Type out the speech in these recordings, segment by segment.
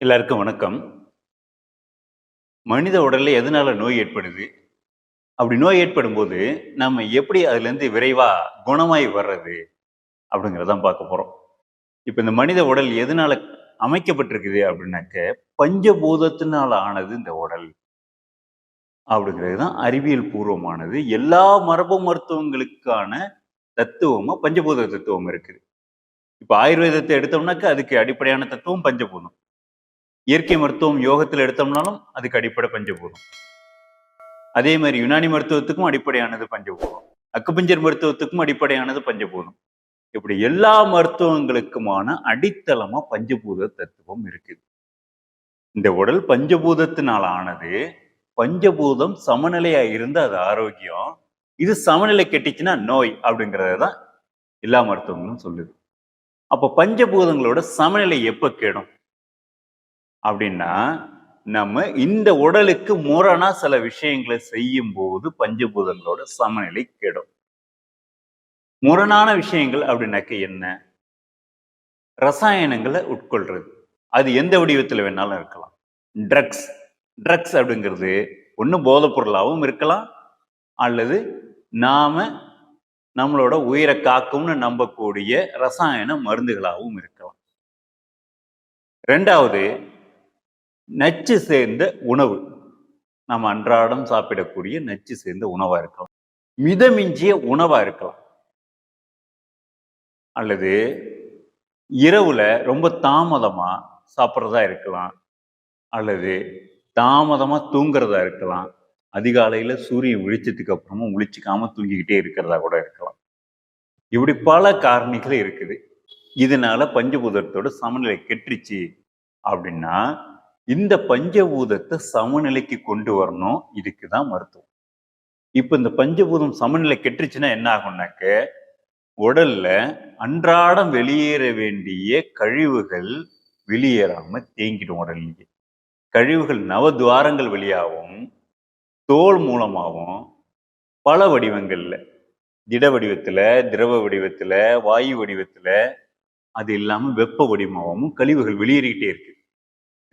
எல்லாருக்கும் வணக்கம். மனித உடலில் எதனால நோய் ஏற்படுது? அப்படி நோய் ஏற்படும் போது நம்ம எப்படி அதுலேருந்து விரைவா குணமாய் வர்றது? அப்படிங்கிறதான் பார்க்க போறோம். இப்போ இந்த மனித உடல் எதனால அமைக்கப்பட்டிருக்குது அப்படின்னாக்க, பஞ்சபூதத்தினால ஆனது இந்த உடல். அப்படிங்கிறது தான் அறிவியல் பூர்வமானது. எல்லா மரபு மருத்துவங்களுக்கான தத்துவமும் பஞ்சபூத தத்துவம் இருக்குது. இப்போ ஆயுர்வேதத்தை எடுத்தோம்னாக்க, அதுக்கு அடிப்படையான தத்துவம் பஞ்சபூதம். இயற்கை மருத்துவம் யோகத்துல எடுத்தோம்னாலும், அதுக்கு அடிப்படை பஞ்சபூதம். அதே மாதிரி யுனானி மருத்துவத்துக்கும் அடிப்படையானது பஞ்சபூதம். அக்குபஞ்சர் மருத்துவத்துக்கும் அடிப்படையானது பஞ்சபூதம். இப்படி எல்லா மருத்துவங்களுக்குமான அடித்தளமா பஞ்சபூத தத்துவம் இருக்குது. இந்த உடல் பஞ்சபூதத்தினால் ஆனது. பஞ்சபூதம் சமநிலையா இருந்து அது ஆரோக்கியம். இது சமநிலை கெட்டுச்சுன்னா நோய் அப்படிங்கிறத தான் எல்லா மருத்துவங்களும் சொல்லுது. அப்ப பஞ்சபூதங்களோட சமநிலை எப்ப கேடும் அப்படின்னா, நம்ம இந்த உடலுக்கு முரணா சில விஷயங்கள செய்யும்போது பஞ்சபூதங்களோட சமநிலை கெடும். முரணான விஷயங்கள் அப்படின்னாக்க என்ன? ரசாயனங்களை உட்கொள்றது. அது எந்த வடிவத்தில் வேணாலும் இருக்கலாம். ட்ரக்ஸ் ட்ரக்ஸ் அப்படிங்கிறது ஒன்று போதைப்பொருளாகவும் இருக்கலாம். அல்லது நாம நம்மளோட உயிரை காக்கும்னு நம்பக்கூடிய ரசாயன மருந்துகளாகவும் இருக்கலாம். ரெண்டாவது நச்சு சேர்ந்த உணவு. நம்ம அன்றாடம் சாப்பிடக்கூடிய நச்சு சேர்ந்த உணவா இருக்கலாம். மிதமிஞ்சிய உணவா இருக்கலாம். அல்லது இரவுல ரொம்ப தாமதமா சாப்பிடுறதா இருக்கலாம். அல்லது தாமதமா தூங்குறதா இருக்கலாம். அதிகாலையில சூரியன் விழிச்சதுக்கு அப்புறமும் முழிச்சுக்காம தூங்கிக்கிட்டே இருக்கிறதா கூட இருக்கலாம். இப்படி பல காரணிகள் இருக்குது. இதனால பஞ்சபூதத்தோட சமநிலை கெட்டுருச்சு அப்படின்னா, இந்த பஞ்சபூதத்தை சமநிலைக்கு கொண்டு வரணும். இதுக்கு தான் மருத்துவம். இப்போ இந்த பஞ்சபூதம் சமநிலை கெட்டுருச்சுன்னா என்ன ஆகும்னாக்க, உடல்ல அன்றாடம் வெளியேற வேண்டிய கழிவுகள் வெளியேறாம தேங்கிடும் உடல்லையே கழிவுகள் நவதுவாரங்கள் வழியாகவும் தோல் மூலமாகவும் பல வடிவங்கள்ல, திட வடிவத்துல, திரவ வடிவத்துல, வாயு வடிவத்துல, அது இல்லாமல் வெப்ப வடிவமாகவும் கழிவுகள் வெளியேறிக்கிட்டே இருக்கு.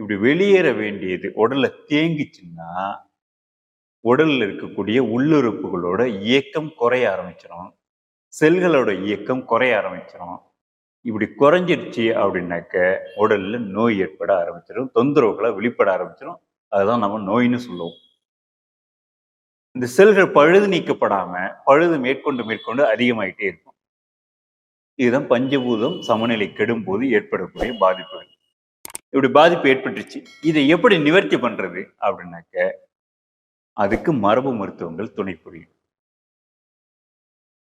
இப்படி வெளியேற வேண்டியது உடல்ல தேங்கிச்சுன்னா, உடல்ல இருக்கக்கூடிய உள்ளுறுப்புகளோட இயக்கம் குறைய ஆரம்பிச்சிடும் செல்களோட இயக்கம் குறைய ஆரம்பிச்சிடும் இப்படி குறைஞ்சிருச்சு அப்படின்னாக்க, உடல்ல நோய் ஏற்பட ஆரம்பிச்சிடும் தொந்தரவுகள வெளிப்பட ஆரம்பிச்சிடும் அதுதான் நம்ம நோயின்னு சொல்லுவோம். இந்த செல்கள் பழுது நீக்கப்படாம, பழுது மேற்கொண்டு மேற்கொண்டு அதிகமாயிட்டே இருக்கும். இதுதான் பஞ்சபூதம் சமநிலை கெடும்போது ஏற்படக்கூடிய பாதிப்புகள். இப்படி பாதிப்பு ஏற்பட்டுருச்சு. இதை எப்படி நிவர்த்தி பண்றது? அப்படின்னாக்க, அதுக்கு மரபு மருத்துவங்கள் துணை புரியும்.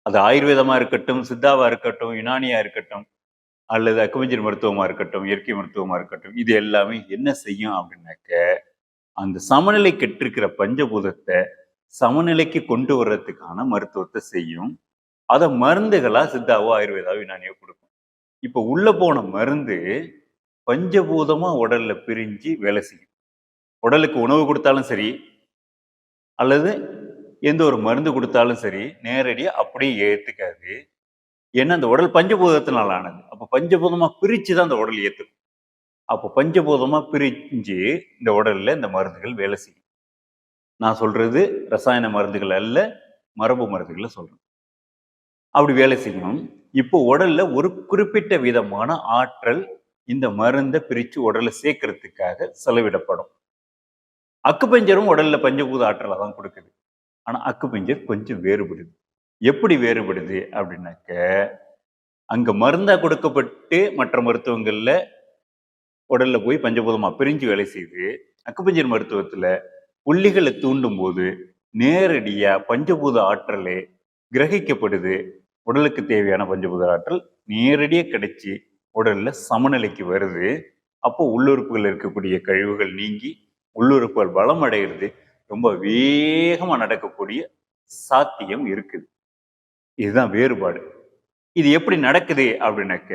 அது ஆயுர்வேதமா இருக்கட்டும், சித்தாவா இருக்கட்டும், யுனானியாக இருக்கட்டும், அல்லது அக்குமஞ்சர் மருத்துவமா இருக்கட்டும், இயற்கை மருத்துவமா இருக்கட்டும், இது எல்லாமே என்ன செய்யும் அப்படின்னாக்க, அந்த சமநிலை கெட்டிருக்கிற பஞ்சபூதத்தை சமநிலைக்கு கொண்டு வர்றதுக்கான மருத்துவத்தை செய்யும். அத மருந்துகளா சித்தாவோ, ஆயுர்வேதாவோ, யுனானியோ கொடுக்கும் இப்போ உள்ள போன மருந்து பஞ்சபூதமாக உடலில் பிரிஞ்சு வேலை செய்யும். உடலுக்கு உணவு கொடுத்தாலும் சரி, அல்லது எந்த ஒரு மருந்து கொடுத்தாலும் சரி, நேரடியாக அப்படியே ஏற்றுக்காது ஏன்னா, அந்த உடல் பஞ்சபூதத்தினால ஆனது. அப்போ பஞ்சபூதமாக பிரித்து தான் அந்த உடல் ஏற்றுக்கும் அப்போ பஞ்சபூதமாக பிரிஞ்சு இந்த உடலில் இந்த மருந்துகள் வேலை செய்யும். நான் சொல்கிறது ரசாயன மருந்துகள் அல்ல, மரபு மருந்துகளை சொல்கிறேன் அப்படி வேலை செய்யும். இப்போ உடலில் ஒரு குறிப்பிட்ட விதமான ஆற்றல் இந்த மருந்தை பிரித்து உடலை சேர்க்கறதுக்காக செலவிடப்படும். அக்குபஞ்சரும் உடலில் பஞ்சபூத ஆற்றலை தான் கொடுக்குது ஆனால் அக்கு பஞ்சர் கொஞ்சம் வேறுபடுது. எப்படி வேறுபடுது அப்படின்னாக்க, அங்கே மருந்தாக கொடுக்கப்பட்டு மற்ற மருத்துவங்களில் உடலில் போய் பஞ்சபூதமாக பிரிஞ்சு வேலை செய்யுது. அக்குபஞ்சர் புள்ளிகளை தூண்டும் தூண்டும்போது, நேரடியாக பஞ்சபூத ஆற்றலே கிரகிக்கப்படுது. உடலுக்கு தேவையான பஞ்சபூத ஆற்றல் நேரடியாக கிடைச்சி உடல்ல சமநிலைக்கு வருது. அப்போ உள்ளுறுப்புகள் இருக்கக்கூடிய கழிவுகள் நீங்கி, உள்ளுறுப்புகள் பலம் அடைகிறது ரொம்ப வேகமா நடக்கக்கூடிய சாத்தியம் இருக்குது. இதுதான் வேறுபாடு. இது எப்படி நடக்குது அப்படின்னாக்க,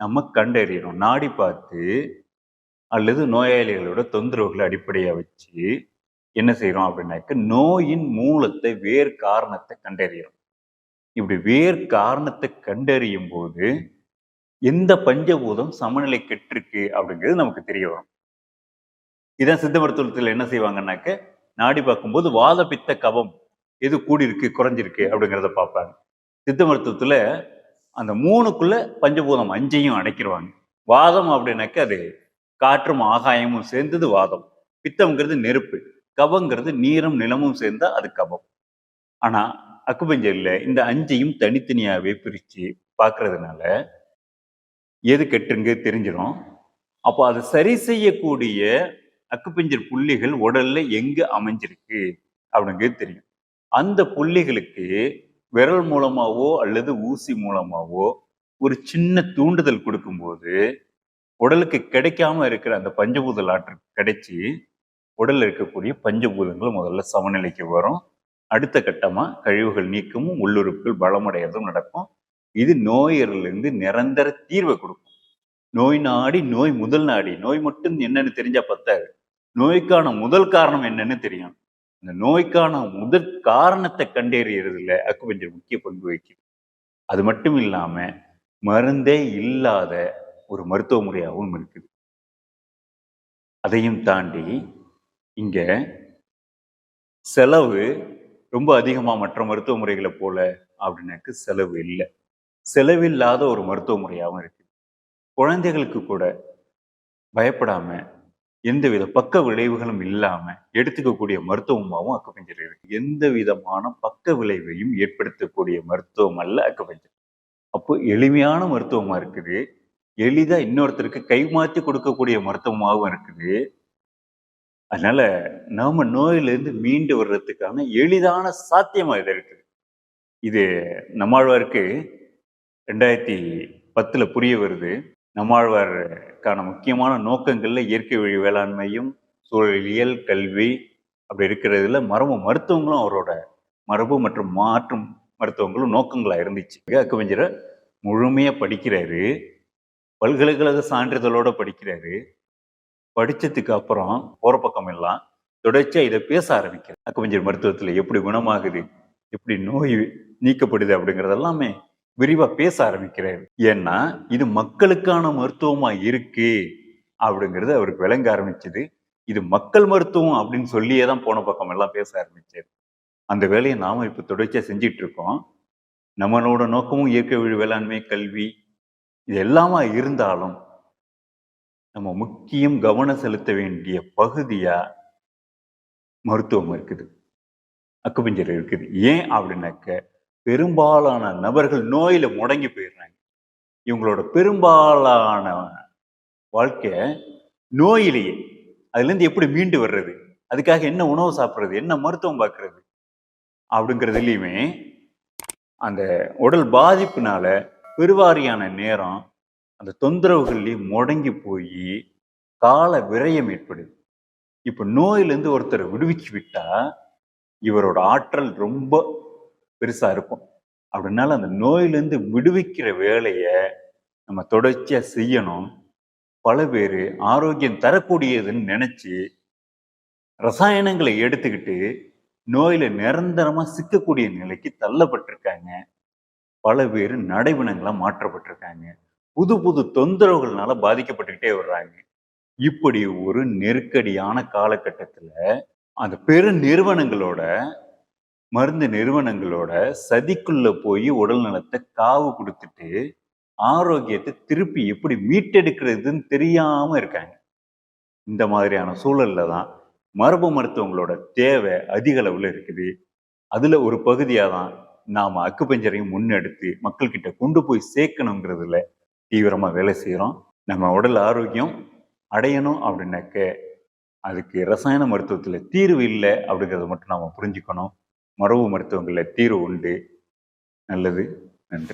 நம்ம கண்டறியணும். நாடி பார்த்து, அல்லது நோயாளிகளோட தொந்தரவுகளை அடிப்படையாக வச்சு, என்ன செய்யறோம் அப்படின்னாக்க, நோயின் மூலத்தை வேர் காரணத்தை கண்டறியணும் இப்படி வேர் காரணத்தை கண்டறியும் போது எந்த பஞ்சபூதம் சமநிலை கெட்டிருக்கு அப்படிங்கிறது நமக்கு தெரிய வரும். இதான் சித்த மருத்துவத்தில் என்ன செய்வாங்கன்னாக்க நாடி பார்க்கும்போது வாத பித்த கபம் எது கூடியிருக்கு குறைஞ்சிருக்கு அப்படிங்கிறத பார்ப்பாங்க. சித்த மருத்துவத்துல அந்த மூணுக்குள்ள பஞ்சபூதம் அஞ்சையும் அடைக்கிடுவாங்க வாதம் அப்படின்னாக்க அது காற்றும் ஆகாயமும் சேர்ந்தது வாதம். பித்தம்ங்கிறது நெருப்பு கபங்கிறது நீரும் நிலமும் சேர்ந்தா அது கபம். ஆனா அக்குபஞ்சர்ல இந்த அஞ்சையும் தனித்தனியாவே பிரிச்சு பார்க்கறதுனால எது கெட்டுங்க தெரிஞ்சிடும் அப்போ அதை சரி செய்யக்கூடிய அக்குப்பஞ்சர் புள்ளிகள் உடல்ல எங்க அமைஞ்சிருக்கு அப்படிங்கிறது தெரியும். அந்த புள்ளிகளுக்கு விரல் மூலமாவோ அல்லது ஊசி மூலமாவோ ஒரு சின்ன தூண்டுதல் கொடுக்கும்போது உடலுக்கு கிடைக்காம இருக்கிற அந்த பஞ்சபூத ஆற்று கிடைச்சி உடலில் இருக்கக்கூடிய பஞ்சபூதங்கள் முதல்ல சமநிலைக்கு வரும். அடுத்த கட்டமாக கழிவுகள் நீக்கமும் உள்ளுறுப்புகள் பலமடையறதும் நடக்கும். இது நோயிலிருந்து நிரந்தர தீர்வை கொடுக்கும். நோய் நாடி நோய் முதல் நாடி. நோய் மட்டும் என்னன்னு தெரிஞ்சா பத்தாது. நோய்க்கான முதல் காரணம் என்னன்னு தெரியும். இந்த நோய்க்கான முதல் காரணத்தை கண்டறியறதுல அக்குபஞ்சர் முக்கிய பங்கு வகிக்குது. அது மட்டும் இல்லாம மருந்தே இல்லாத ஒரு மருத்துவ முறையாகவும் இருக்குது. அதையும் தாண்டி இங்க செலவு ரொம்ப அதிகமா மற்ற மருத்துவ முறைகளை போல அப்படின்னாக்கு செலவு இல்லை. செலவில்லாத ஒரு மருத்துவ முறையாகவும் இருக்கு. குழந்தைகளுக்கு கூட பயப்படாம எந்தவித பக்க விளைவுகளும் இல்லாம எடுத்துக்கக்கூடிய மருத்துவமாகவும் அக்குபஞ்சர் இருக்கு. எந்த விதமான பக்க விளைவையும் ஏற்படுத்தக்கூடிய மருத்துவம் அல்ல அக்குபஞ்சர். அப்போ எளிமையான மருத்துவமா இருக்குது. எளிதா இன்னொருத்தருக்கு கைமாற்றி கொடுக்கக்கூடிய மருத்துவமாகவும் இருக்குது. அதனால நாம நோயிலிருந்து மீண்டு வர்றதுக்கான எளிதான சாத்தியமா இது இருக்குது. இது நம்மாழ்வாருக்கு ரெண்டாயிரத்தி பத்தில் புரிய வருது. நம்மாழ்வாருக்கான முக்கியமான நோக்கங்களில் இயற்கை வழி வேளாண்மையும் சூழலியல் கல்வி அப்படி இருக்கிறதுல மரபு மருத்துவங்களும் அவரோட மரபு மற்றும் மாற்றும் மருத்துவங்களும் நோக்கங்களாக இருந்துச்சு. அக்கவிஞரை முழுமையாக படிக்கிறாரு. பல்கலைக்கழக சான்றிதழோட படிக்கிறாரு. படித்ததுக்கு அப்புறம் போகிற பக்கம் எல்லாம் தொடர்ச்சியாக இதை பேச ஆரம்பிக்கிறார். அக்கவிஞர் மருத்துவத்தில் எப்படி குணமாகுது எப்படி நோய் நீக்கப்படுது அப்படிங்கிறதெல்லாமே விரிவா பேச ஆரம்பிக்கிறாரு ஏன்னா இது மக்களுக்கான மருத்துவமா இருக்கு அப்படிங்கிறது அவருக்கு விளங்க ஆரம்பிச்சது. இது மக்கள் மருத்துவம் அப்படின்னு சொல்லியே தான் போன பக்கம் எல்லாம் பேச ஆரம்பிச்சாரு அந்த வேலையை நாம இப்ப தொடர்ச்சியா செஞ்சிட்டு இருக்கோம் நம்மளோட நோக்கமும் இயற்கை வழி வேளாண்மை கல்வி இது எல்லாமா இருந்தாலும் நம்ம முக்கியம் கவனம் செலுத்த வேண்டிய பகுதியா மருத்துவம் இருக்குது. அக்குபஞ்சர் இருக்குது. ஏன் அப்படின்னாக்க பெரும்பாலான நபர்கள் நோயில முடங்கி போயிடுறாங்க. இவங்களோட பெரும்பாலான வாழ்க்கை நோயிலேயே. அதுலேருந்து எப்படி மீண்டு வர்றது? அதுக்காக என்ன உணவு சாப்பிட்றது? என்ன மருத்துவம் பார்க்கறது? அப்படிங்கிறதுலையுமே அந்த உடல் பாதிப்புனால பெருவாரியான நேரம் அந்த தொந்தரவுகள்லேயும் முடங்கி போய் கால விரயம் ஏற்படுது. இப்போ நோயிலேருந்து ஒருத்தரை விடுவிச்சு விட்டா இவரோட ஆற்றல் ரொம்ப பெருசா இருக்கும். அப்படின்னால அந்த நோயிலேருந்து விடுவிக்கிற வேலையை நம்ம தொடர்ச்சியாக செய்யணும். பல பேர் ஆரோக்கியம் தரக்கூடியதுன்னு நினச்சி ரசாயனங்களை எடுத்துக்கிட்டு நோயில் நிரந்தரமாக சிக்கக்கூடிய நிலைக்கு தள்ளப்பட்டிருக்காங்க. பல பேர் நடைவினங்களாக மாற்றப்பட்டிருக்காங்க. புது புது தொந்தரவுகள்னால பாதிக்கப்பட்டுக்கிட்டே வர்றாங்க. இப்படி ஒரு நெருக்கடியான காலகட்டத்தில் அந்த பெரு நிறுவனங்களோட மருந்து நிறுவனங்களோட சதிக்குள்ள போய் உடல் நலத்தை காவு கொடுத்துட்டு ஆரோக்கியத்தை திருப்பி எப்படி மீட்டெடுக்கிறதுன்னு தெரியாம இருக்காங்க. இந்த மாதிரியான சூழல்ல தான் மரபு மருத்துவங்களோட தேவை அதிக அளவில் இருக்குது. அதுல ஒரு பகுதியாக தான் நாம அக்குப்பஞ்சரையும் முன்னெடுத்து மக்கள்கிட்ட கொண்டு போய் சேர்க்கணுங்கிறதுல தீவிரமா வேலை செய்கிறோம் நம்ம உடல் ஆரோக்கியம் அடையணும் அப்படின்னாக்க அதுக்கு ரசாயன மருத்துவத்தில் தீர்வு இல்லை அப்படிங்கிறத மட்டும் நாம புரிஞ்சுக்கணும். மரபு மருத்துவங்களில் தீர்வு உண்டு. நல்லது. நன்றி.